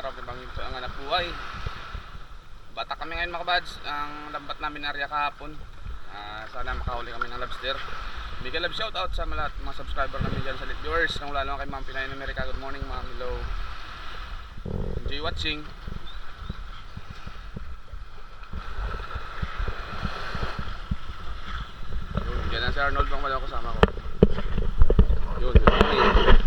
araw kay Bangin ang anak buhay. Bata kami ngayon mga kabads. Ang lambat namin area kahapon. Uh, sana makahuli kami ng lobster. Big love shout out sa lahat mga subscriber namin dyan sa late viewers nang lalo kay Ma'am Pinay ng America good morning Ma'am. Hello. Enjoy watching. Yan ang si Arnold pang malawa kasama ko. Yun, yun.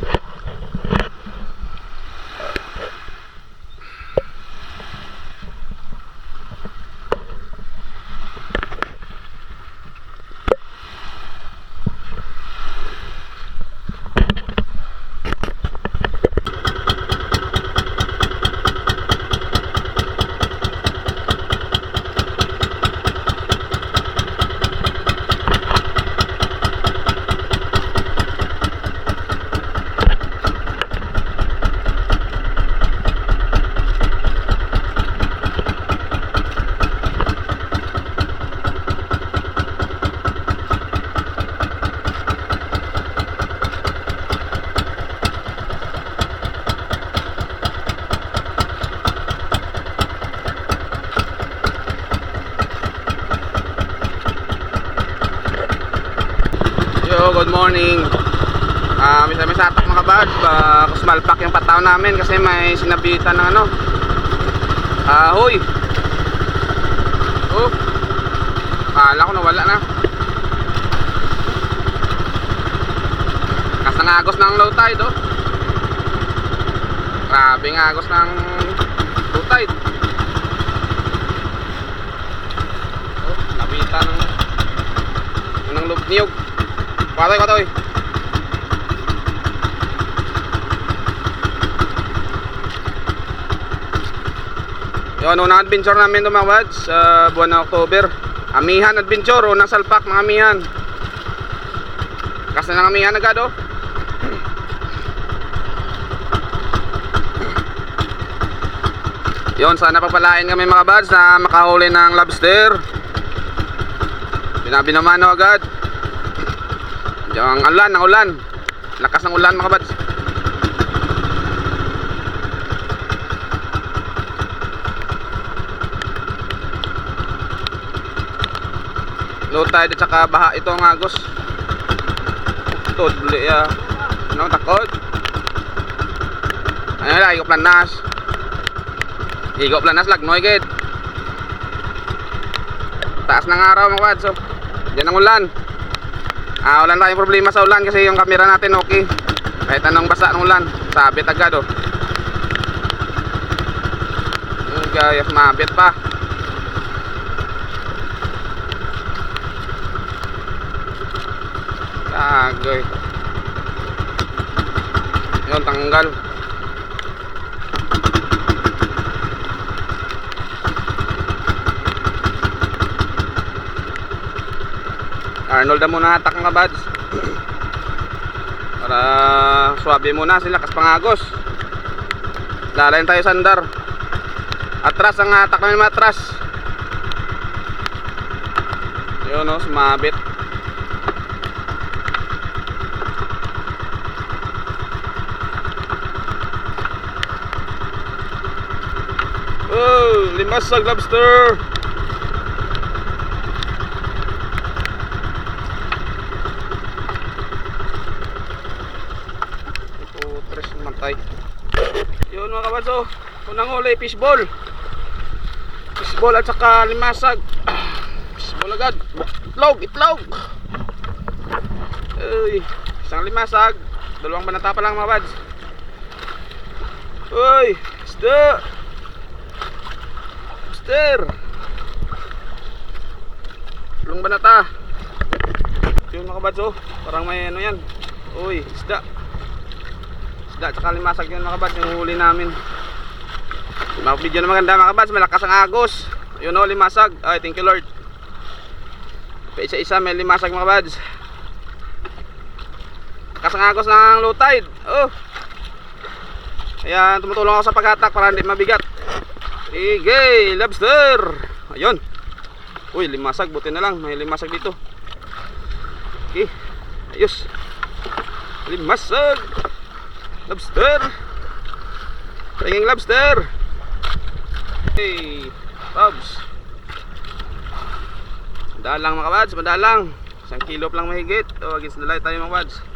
Good morning. Ah, uh, may satak mga kabad. Uh, kusmalpak yung pataw namin kasi may sinabitan ng ano. Ah, hoy. Oh. Kala ko nawala na. Kas agos ng low tide, oh. Grabe ng agos ng low tide. Oh, nabitan ng ng loop niyog. Patoy, patoy. Yun, unang adventure namin ito mga wads sa buwan ng October. Amihan adventure, unang salpak mga amihan. Kasi ng amihan agad oh. Yun, sana pagpalain kami mga buds na makahuli ng lobster. Binabi naman oh, agad. Yung ulan, ang ulan. Lakas ng ulan mga buds. Low tide at saka baha ito ang agos. Tudli ya. Ano takot? Ano lang, igop lanas. Igop lanas lagnoy gid. Taas ng araw mga buds. So, Diyan ang ulan. Ah, wala tayong problema sa ulan kasi yung camera natin okay. Kahit anong basa ng ulan, sabit agad oh. Gayas mabit pa. Tagoy. Yun, tanggal. Arnold na muna hatak mga buds. Para swabe muna sila kas pangagos lalayan tayo sandar atras ang hatak namin matras yun o sumabit. Oh limasag lobster Putres matay. Yun mga kabaso. Unang huli, fishball. Fishball at saka limasag. Ah, Fishball agad. Itlog, itlog. Uy, isang limasag. Dalawang banata pa lang mga bads. Uy, isda. Mister. Dalawang banata. Yun mga kabads oh. Parang may ano yan. Uy, isda isda tsaka limasag yun mga kabads yung huli namin video na maganda mga kabads. Malakas ang agos. Yun o limasag. Ay thank you lord. Pa isa isa may limasag mga kabads. Lakas ang agos ng low tide. Oh. Kaya tumutulong ako sa paghatak para hindi mabigat. Sige lobster. Ayun. Uy limasag. Buti na lang may limasag dito. Okay ayos. Limasag. Lobster! Tinging lobster! Hey! Robs. Madalang mga kabads, madalang. Isang kilo lang mahigit. O, against the light tayo mga kabads.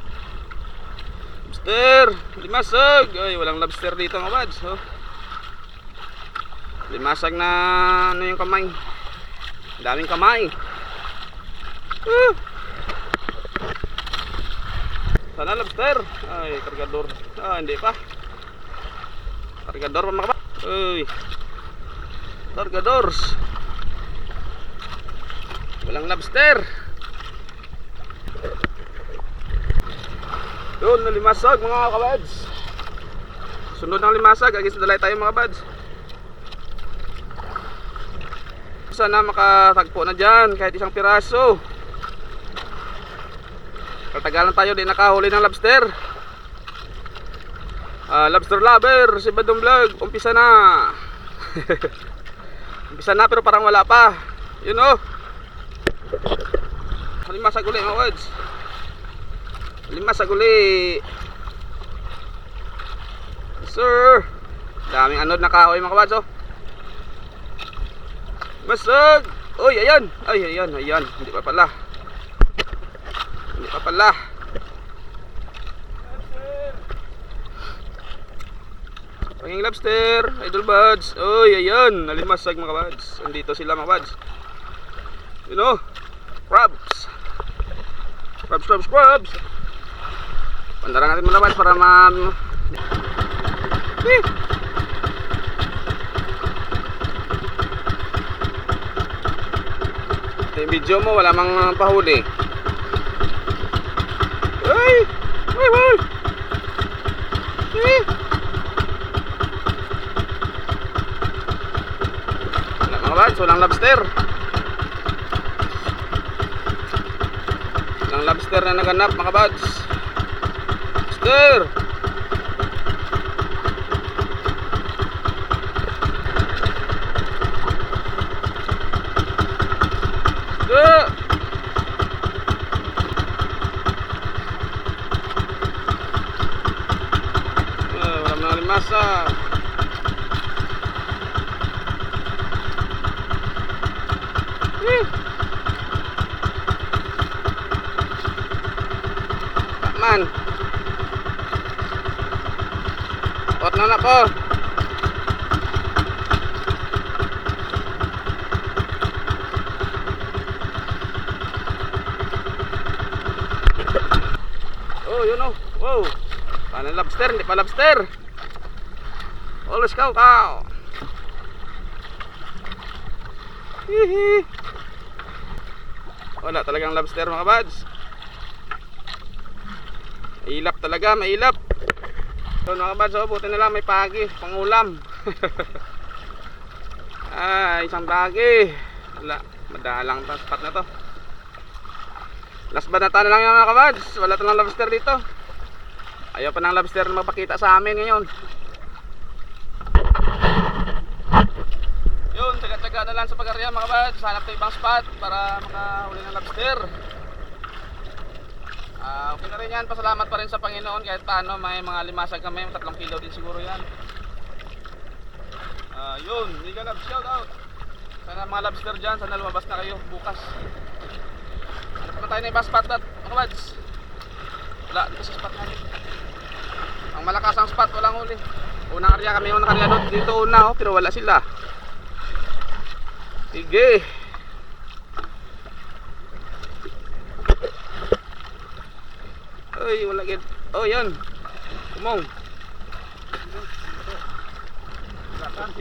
Lobster! Limasag! Ay, walang lobster dito mga kabads. Oh. Limasag na ano yung kamay. Daming kamay. Uh. Sana lobster. Ay, kargador. Ah, hindi pa. Kargador pa mga kabads. Uy. Kargadors. Walang lobster. Doon, nalimasag mga kabads. Sunod ng limasag, agis dalay tayo mga kabads. Sana makatagpo na dyan kahit isang piraso. Katagalan tayo di nakahuli ng lobster. Ah, lobster lover, si Badong Vlog, umpisa na. umpisa na pero parang wala pa. Yun oh. Limasag uli mga kabads. Limasag uli. Sir. Daming anod na kahoy mga kabads oh. Masag! Uy, ayan! Ay, ayan, ayan. Hindi pa pala. Hindi pa pala. Panging lobster, idol buds. Uy, ayan. Nalimasag mga buds. Andito sila mga buds. You know, crabs. Crabs, crabs, crabs. Pandaran natin muna buds para ma... Eh. Ito video mo, wala mang pahuli. Ay! Ay, ay! Eh! Bads, walang lobster. Walang lobster na naganap mga bads. Lobster! Eh, wala mga limasa. Eh. Man. Ot na na po. Oh, yun oh. Wow. Paano lobster? Hindi pa lobster. Always cow cow. Hihi. Wala talagang lobster mga buds. Mailap talaga, mailap. So mga buds, oh, buti na lang may pagi, pangulam. ah, isang pagi. Wala, madalang spot na to. Last banata na lang yung mga kabads. Wala talang lobster dito. Ayaw pa ng lobster na magpakita sa amin ngayon. Yun, taga-taga na lang sa pag-area mga kabads. Hanap tayo ibang spot para makahuli ng lobster. Ah, okay na rin yan. Pasalamat pa rin sa Panginoon kahit paano may mga limasag kami. Tatlong kilo din siguro yan. Ah, yun. Liga Labs, shout out. Sana mga lobster dyan. Sana lumabas na kayo bukas. Hanap naman tayo ng ibang spot at mga buds. Wala dito sa spot natin. Ang malakas ang spot, walang huli. Unang area kami, unang doon. Dito una, oh, pero wala sila. Sige. Ay, wala gid. Oh, yan. Kumong.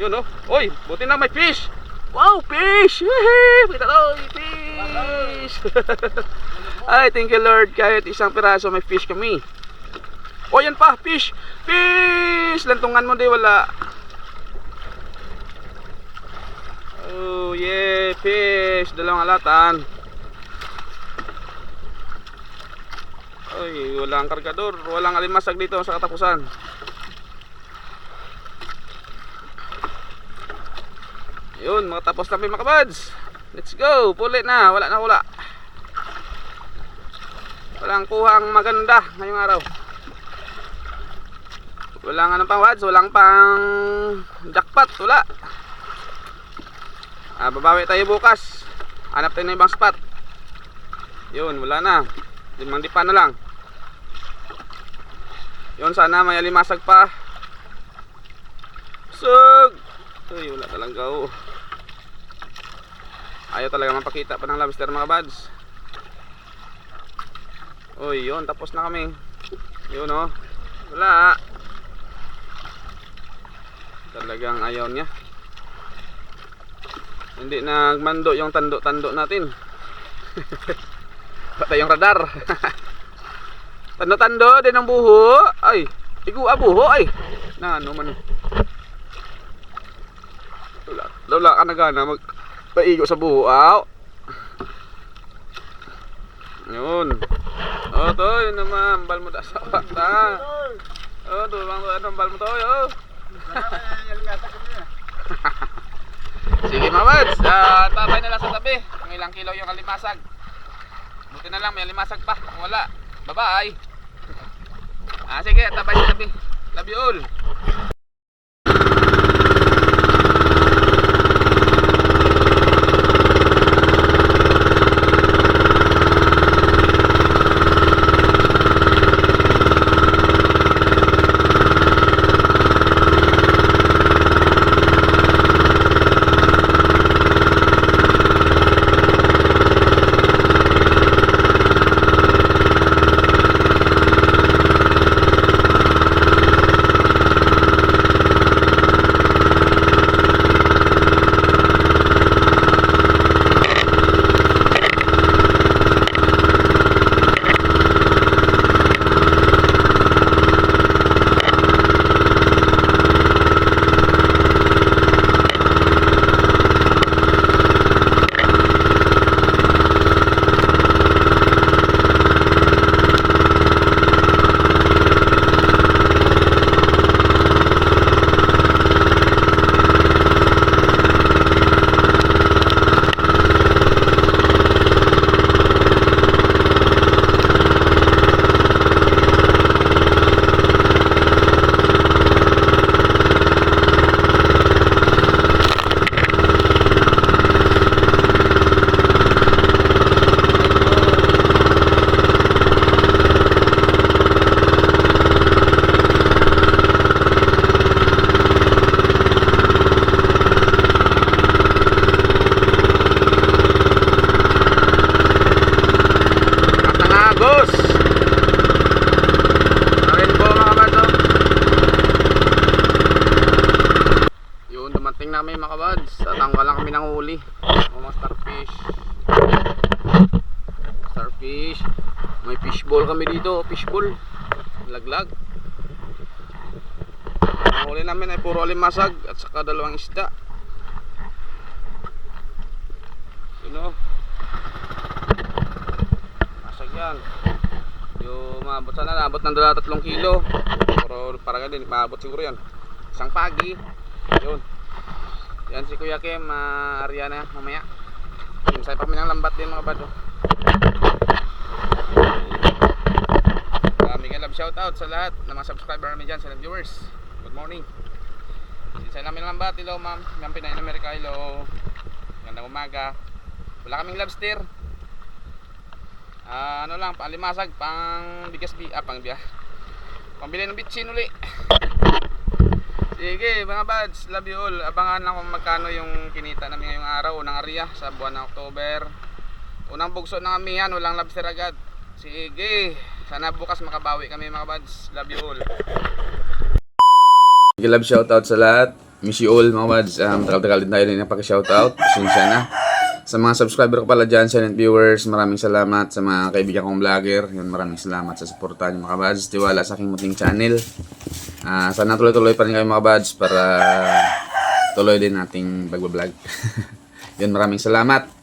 Yun, oh. Oy, buti na may fish. Wow, fish! Woohoo! Kita to, fish! Ay, thank you Lord. Kahit isang piraso may fish kami. O, yan pa, fish! Fish! Lantungan mo di, wala. Oh, yeah, fish. Dalawang alatan. Ay, walang kargador. Walang alimasag dito sa katapusan. Yun, makatapos na mga kabads. Let's go. Puli na. Wala na wala. Walang kuhang maganda ngayong araw. Walang ano pang wads. Walang pang jackpot. Wala. Ah, babawi tayo bukas. Hanap tayo ng ibang spot. Yun, wala na. Limang dipa na lang. Yun, sana may alimasag pa. Sug! Uy, wala talaga oh. Ayaw talaga mapakita pa ng lobster mga buds. Uy, yun, tapos na kami. Yun oh. Wala. Talagang ayaw niya. Hindi nagmando yung tando-tando natin. Patay yung radar. Tando-tando din ang buho. Ay, igu buho ay. Na ano man. Wala, wala ka na gana mag paigo sa buho. Aw. Yun. Oh, to, yun naman. Bal mo da sa wata. Oh, to, bang anong bal mo to, yo. Sige, mamads. Ah, tabay na lang sa tabi. Kung ilang kilo yung alimasag. Buti na lang, may alimasag pa. Wala, bye-bye. Ah, sige, tabay sa tabi. Love you all. Dito. Fishball. Laglag. Ang huli namin ay puro alimasag at saka dalawang isda. Yun o. Masag yan. Yung maabot sana, naabot ng dala tatlong kilo. Pero parang din, maabot siguro yan. Isang pagi. Yun. Yan si Kuya Kim, uh, Ariana, mamaya. Yung sa kami ng lambat din mga bado. Uh, Love shoutout sa lahat ng mga subscriber namin dyan, sa viewers. Good morning. Sa namin ng lambat, hello ma'am. Ma'am Pinay in America, hello. Gandang umaga. Wala kaming lobster. Ah, ano lang, palimasag, pang bigas bi, ah, pang biya. Pambili ng bitchin uli. Sige, mga buds, love you all. Abangan lang kung magkano yung kinita namin ngayong araw, unang area sa buwan ng October. Unang bugso ng amihan, walang lobster agad. Sige, sana bukas makabawi kami mga buds. Love you all. Sige, love shoutout sa lahat. Miss you all mga buds. Um, tagal-tagal din tayo din napaka-shoutout. Pasensya na. Sa mga subscriber ko pala dyan, silent viewers, maraming salamat. Sa mga kaibigan kong vlogger, yun, maraming salamat sa suporta niyo mga buds. Tiwala sa aking muting channel. Ah, sana tuloy-tuloy pa rin kayo mga buds para tuloy din nating pagbablog. yun, maraming salamat.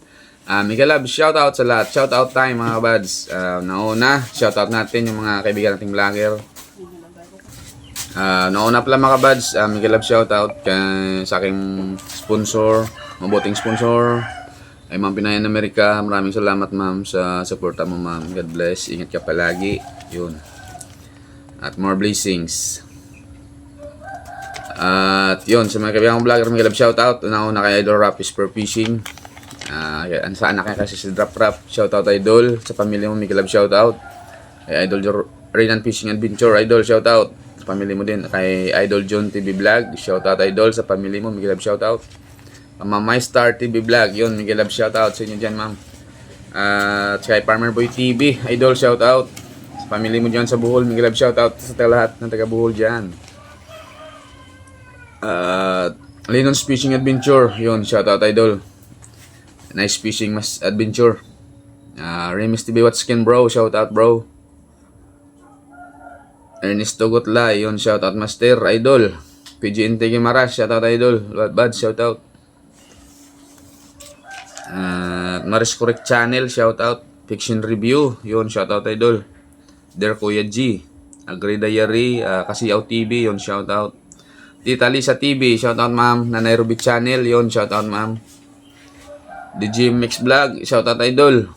Ah, Miguel Love, shoutout sa lahat. Shoutout time mga buds. Ah, nauna, shoutout natin yung mga kaibigan nating vlogger. Ah, nauna pala mga buds, uh, Miguel Love shoutout kay sa aking sponsor, mabuting sponsor, ay Ma'am Pinayan Amerika. Maraming salamat ma'am sa suporta mo ma'am. God bless. Ingat ka palagi. Yun. At more blessings. At yun, sa mga kaibigan kong vlogger, mga love shoutout. Una-una kay Idol Rap is for fishing. Ah, yan, sa anak niya kasi si Drop Rap. Shoutout Idol. Sa pamilya mo, mga love shoutout. Kay Idol Raynan Fishing Adventure, Idol, shoutout. Sa pamilya mo din. Kay Idol John TV Vlog, shoutout Idol. Sa pamilya mo, mga love shoutout. Ma'am My Star TV Vlog, yun, mga love shoutout sa inyo dyan, ma'am. At kay Farmer Boy TV, Idol, shoutout. Sa pamilya mo dyan sa Bohol, mga love shoutout sa lahat ng taga Bohol dyan. At Linon's Fishing Adventure, yun, shoutout Idol. Nice fishing mas adventure. Uh, Remis TV What's Skin Bro, shoutout bro. Ernesto Gutla, yun, shoutout Master, Idol. PG Intege Maras, shoutout Idol. Bad, bad shoutout. Uh, Maris Correct Channel, shoutout. Fiction Review, yun, shoutout Idol. Der Kuya G. Agri Diary, uh, Kasiyaw TV, yun, shoutout. Tita Lisa TV, shoutout ma'am. Nanay Ruby Channel, yun, shoutout ma'am. DJ Mix Vlog, shoutout Idol.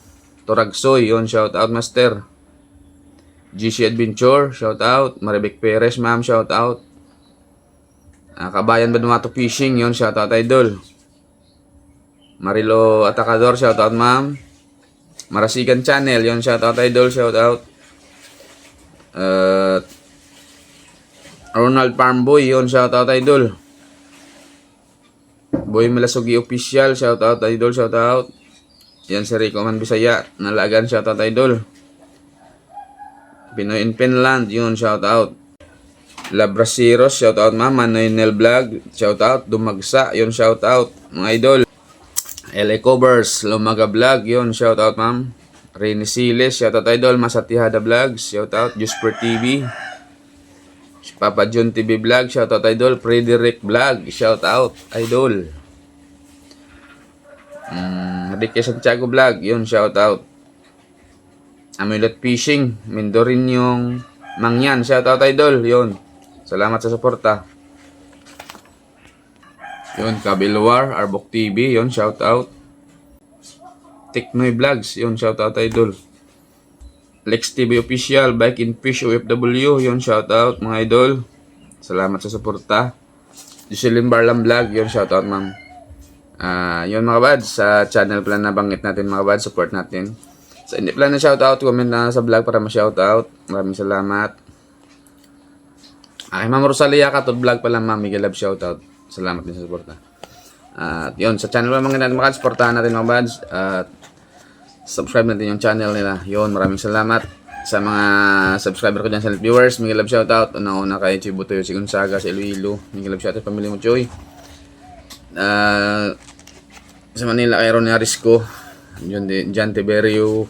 Toragsoy, yun, shoutout Master. GC Adventure, shoutout. Maribek Perez, ma'am, shoutout. Ah, Kabayan Banuato Fishing, yun, shoutout Idol. Marilo Atacador, shoutout ma'am. Marasigan Channel, yun, shoutout Idol, shoutout. Uh, Ronald Farmboy, yun, shoutout Idol. Boy Malasugi Official, shoutout Idol, shoutout. Yan si Rico Man Bisaya, nalagan, shoutout Idol. Pinoy in Finland, yun, shoutout. Labrasiros, shoutout ma'am. Manoy Nel Vlog, shoutout. Dumagsa, yun, shoutout. Mga idol. LA Covers, Lumaga Vlog, yun, shoutout ma'am. Rini Siles, shoutout idol. Masatihada Vlogs, shoutout. Jusper TV. Papa John TV Vlog, shoutout idol. Frederick Vlog, shoutout idol. Mm, Ricky Santiago Vlog, yun, shoutout. Amulet Fishing, Mindorin yung Mangyan, shoutout idol, yun. Salamat sa suporta. Yun, Kabilwar, Arbok TV, yun, shoutout. Teknoy Vlogs, yun, shoutout idol. Lex TV Official, Bike in Fish OFW, yun, shoutout mga idol. Salamat sa suporta. Jocelyn Barlam Vlog, yun, shoutout ma'am. Ah, yun mga bads, sa channel pala na banggit natin mga bads, support natin. Sa hindi pala na shoutout, comment na sa vlog para ma-shoutout. Maraming salamat. Ay, Ma'am Rosalia ka, vlog pala Ma'am Miguel Love shoutout. Salamat din sa suporta. At yun, sa channel pa mga natin mga supportahan natin mga bads. At subscribe natin yung channel nila. Yun, maraming salamat sa mga subscriber ko dyan sa viewers. Miguel Love shoutout. Una-una kay Chibutoyo, si Gonzaga, si Iloilo. Miguel Love shoutout, pamilya mo Choy. Ah, sa Manila kay Ronnie Arisco. Yun din, John Tiberio.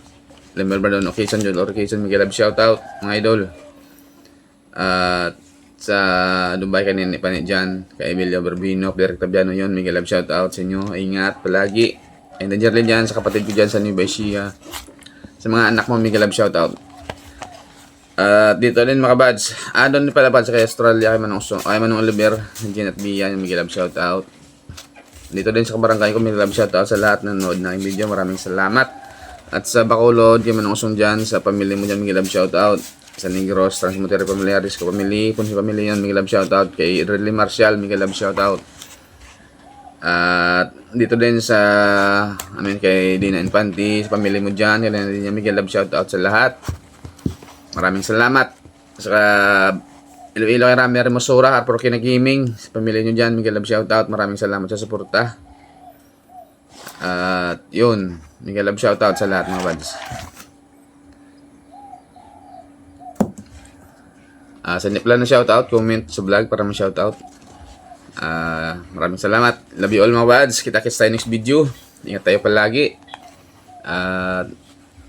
Lemel Bardon occasion, John occasion, Miguel Love shoutout, mga idol. At sa Dubai kanina pa ni Jan, kay Emilio Barbino, Derek Tabiano yun, Miguel Love shoutout sa inyo. Ingat palagi. And then Jerlyn dyan, sa kapatid ko dyan sa New Baisia. Sa mga anak mo, Miguel Love shoutout. At dito din mga bads. Ah, doon pala bads kay Australia, kay Manong, Usong, kay Manong Oliver, Jen at Bia, Miguel Love shoutout. Dito din sa kabarangay ko, Miguel Love shoutout sa lahat na nanood ng video. Maraming salamat. At sa Bacolod, kay Manong Usong dyan, sa pamilya mo dyan, Miguel Love shoutout. Sa Negros, Transmontero Familiaris ko, pamilya, kung si pamilya yan, Miguel Love shoutout. Kay Ridley Marshall, Miguel Love shoutout. At dito din sa, I mean, kay Dina Infante, sa pamilya mo dyan, kaya din niya Miguel Love shoutout sa lahat. Maraming salamat. Saka, Iloilo kay Rami Hermosura, Harper Kina Gaming, sa pamilya nyo dyan, Miguel Love shoutout. Maraming salamat sa suporta. At yun, Miguel Love shoutout sa lahat mga buds. Ah, sa Nipla na shoutout, comment sa vlog para ma-shoutout. Ah, maraming salamat. Love you all mga buds. Kita-kits tayo next video. Ingat tayo palagi. At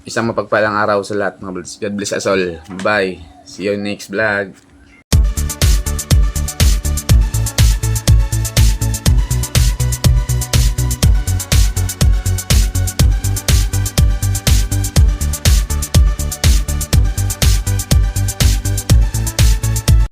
isang mapagpalang araw sa lahat mga buds. God bless us all. Bye. See you next vlog.